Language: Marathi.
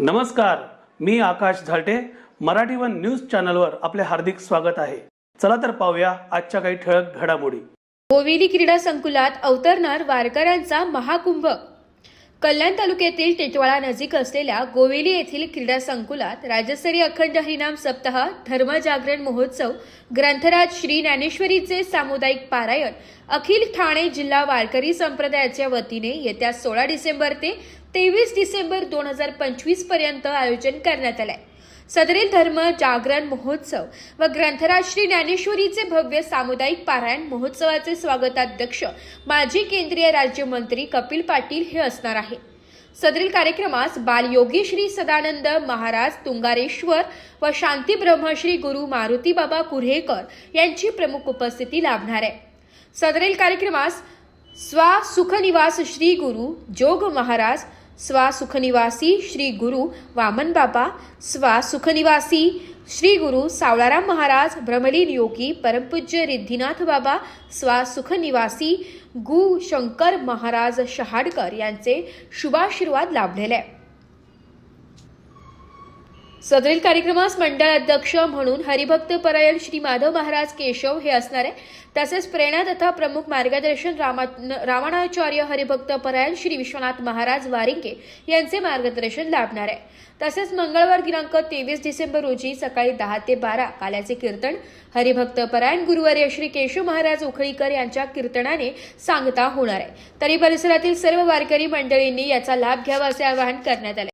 नमस्कार मी आकाश झालटे. मराठी वन न्यूज चॅनलवर आपले हार्दिक स्वागत आहे. चला तर पाहूया आजच्या काही ठळक घडामोडी. गोविली क्रीडा संकुलात अवतरणार वारकऱ्यांचा महाकुंभ. कल्याण तालुक्यातील टिटवाळा नजीक असलेल्या गोवेली येथील क्रीडा संकुलात राज्यस्तरीय अखंड हरिनाम सप्ताह धर्मजागरण महोत्सव ग्रंथराज श्री ज्ञानेश्वरीचे सामुदायिक पारायण अखिल ठाणे जिल्हा वारकरी संप्रदायाच्या वतीने येत्या सोळा डिसेंबर ते तेवीस डिसेंबर दोन हजार पंचवीसपर्यंत आयोजन करण्यात आलंय. सदरील धर्म जागरण महोत्सव व ग्रंथराज श्री ज्ञानेश्वरीचे भव्य सामुदायिक पारायण महोत्सवाचे स्वागताध्यक्ष माजी केंद्रीय राज्यमंत्री कपिल पाटील हे असणार आहे. सदरील कार्यक्रमास बालयोगी श्री सदानंद महाराज तुंगारेश्वर व शांती ब्रह्मश्री गुरु मारुती बाबा कुऱ्हेकर यांची प्रमुख उपस्थिती लाभणार आहे. सदरील कार्यक्रमास स्वा सुखनिवास श्री गुरु जोग महाराज स्वा सुखनिवासी श्री गुरु वामन बाबा स्वा सुखनिवासी श्री गुरु सावळाराम महाराज भ्रमलीन योगी परमपूज्य रिद्धीनाथ बाबा स्वा सुखनिवासी गु शंकर महाराज शहाडकर यांचे शुभाशीर्वाद लाभलेले आहे. सदरील कार्यक्रमास मंडळ अध्यक्ष म्हणून हरिभक्त परायण श्री माधव महाराज केशव हे असणार आहे तसेच प्रेरणा तथा प्रमुख मार्गदर्शन रामा रामाणाचार्य हरिभक्त परायण श्री विश्वनाथ महाराज वारिंगे यांचे मार्गदर्शन लाभणार. आहे तसेच मंगळवार दिनांक तेवीस डिसेंबर रोजी सकाळी दहा ते बारा काल्याचे कीर्तन हरिभक्त परायण गुरुवारी श्री केशव महाराज उखळीकर यांच्या कीर्तनाने सांगता होणार आहे. तरी परिसरातील सर्व वारकरी मंडळींनी याचा लाभ घ्यावा असे आवाहन करण्यात आले.